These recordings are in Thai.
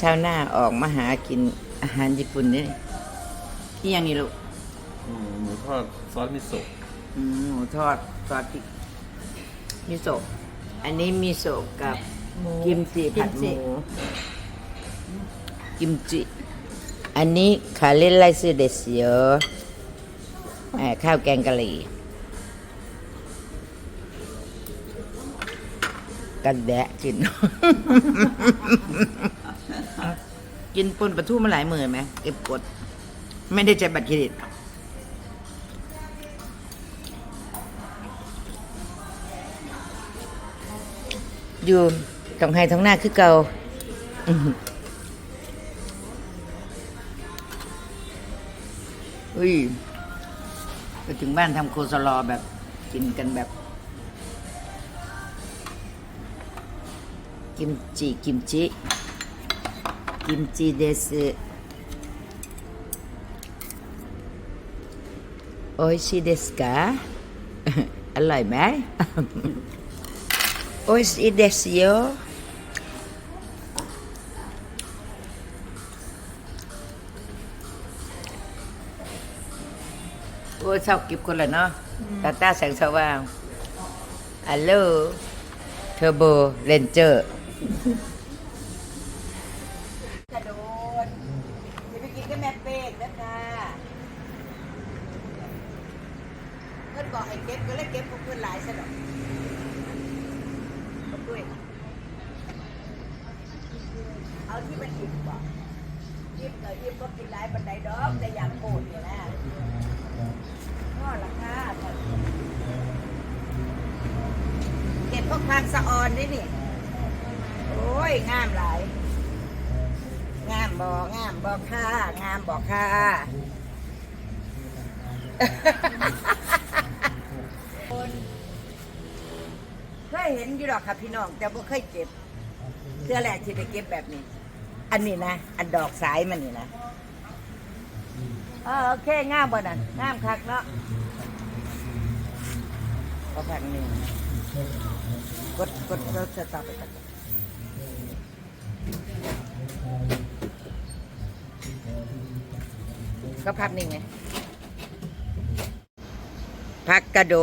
ชาวนาออกมาหากินอาหารญี่ปุ่นนี่ที่ยังนี่ลูกอืมหมูทอดซอสมิโซะอืมหมูทอดซอสพริกมิโซะอันนี้มิโซะกับกิมจิผัดหมูกิมจิ อันนี้คาเรนไรซ์เดซิโอเอ่อข้าวแกงกะหรี่กันแดะกิน กินปนปลาทูมาหลายหมือไหมเก็บกด ไม่ได้ใช้บัตรเครดิตอยู่ตรงไห้ท้องหน้าคือเก่าอือหืออุ้ยไปถึงบ้านทำโคสลอแบบกินกันแบบ กิมจิ กิมจิ กิมจิเดสโอชิเดสกาอร่อยไหมโอชิเดสโยโอ้ยชอบกิบคนละเนาะตาตาแสงสว่างฮัลโหลเทอร์โบเรนเจอร์ กระโดดจะไปกินกับแม่เป๊กนะคะเพื่อนบอ ก็เลยเก็บพวกเพื่อนหลายซะดอกขอบด้วย เอาที่มันอิ่มบอกอิ่มเลยอิ่มก็กินหลายบันไดดอกแต่อยากโกรธอยู่นะก็ราคาเก็บพวกพักสะออนนี่นี่ โอ้ย งามหลาย งามบ่งามบ่ค่างามบ่ค่า เห็นอยู่ดอกค่ะพี่น้อง แต่บ่เคยเก็บเสื้อแรกที่ได้เก็บแบบนี้ อันนี้นะ อันดอกสายมันนี่นะเออโอเคงามบ่นั่นงามคักเนาะก็พันหนึ่งกดกดกดสต็อปไปก่อนก็พับหนึ่งไงพักกระโด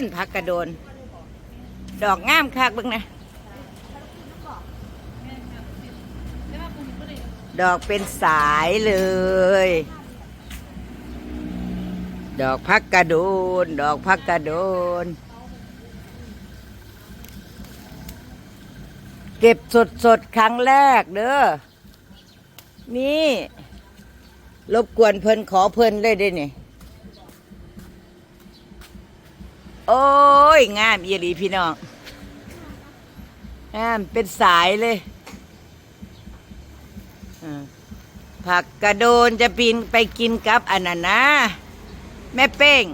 นพักกระโดน ดอกงามคักเบิ่งนะดอกเป็นสายเลย ดอกพักกระโดน ดอกพักกระโดน เก็บสดสดครั้งแรกเด้อ นี่ รบกวนเพิ่นขอเพิ่นเลยเด้นี่ โอ้ย งามอีหลีพี่น้องงามเป็นสายเลยผักกระโดนจะปีนไปกินกับอันนั้นนะ แม่เป้ง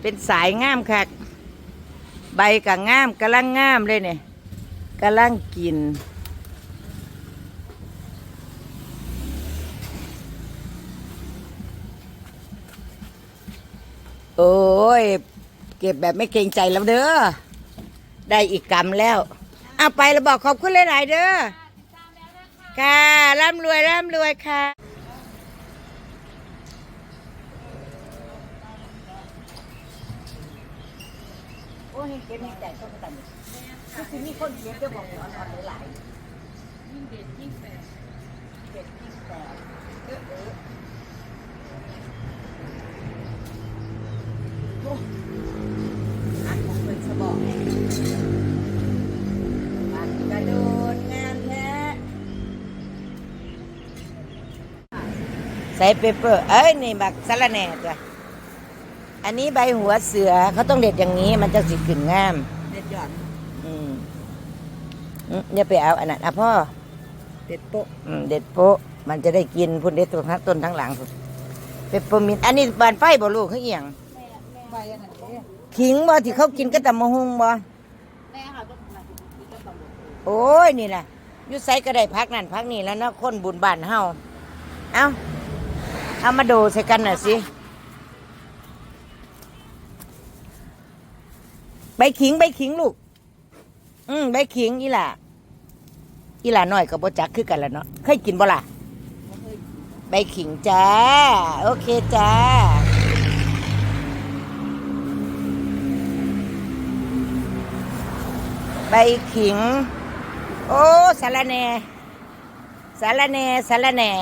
เป็นสายงามคักใบกับงามกำลังงามเลยเนี่ยกำลังกิน ย เก็บแบบไม่เกรงใจแล้วเด้อ ได้อีกกำแล้วเอาไปแล้วบอกขอบคุณหลายๆเด้อ ค่ะร่ำรวยร่ำรวยค่ะโอ้ยเก็บในใจต้องกันคือมีคนเก็บจะบอกว่าทำหลายยิ่งเด็ดยิ่งแสบเด็ดยิ่งแสบเออเออ อ้อันของเป็นสบอกแห่งปัดกระโดดงามแท้ใส่เปเปอร์ เอ้ย นี่บักสะระแหน่จ้ะอันนี้ใบหัวเสือเขาต้องเด็ดอย่างนี้ มันจะสิขึ้นงาม เด็ดยอดอืมอืมอย่าไปเอาอันนั้นอะพ่อ เด็ดโป๊ะอืมเด็ดโป๊ะมันจะได้กินพุ่นเด็ดตัวทั้งต้นทั้งหลังพุ่นเปปเปอร์มินต์อันนี้บานไฟบ่ลูกเขาเอียง ใบอันนั้นเด้ขิงบ่ที่เขากินก็ตำมะฮุงบ่แม่ค่ะก็มากินก็ตำบลโอ้ยนี่ล่ะอยุไซก็ได้พักนั่นพักนี่แล้วเนาะคนบุญบ้านเฮาเอาเอามาดูใส่กันหน่อยสิใบขิงใบขิงลูก อืมใบขิงอีหล่ะอีหลาน้อยกับบ่จักคือกันละเนาะเคยกินบ่ล่ะบ่เคยกินใบขิงจ้า โอเคจ้า ใบขิง โอ้สารแหน่สารแหน่สารแหน่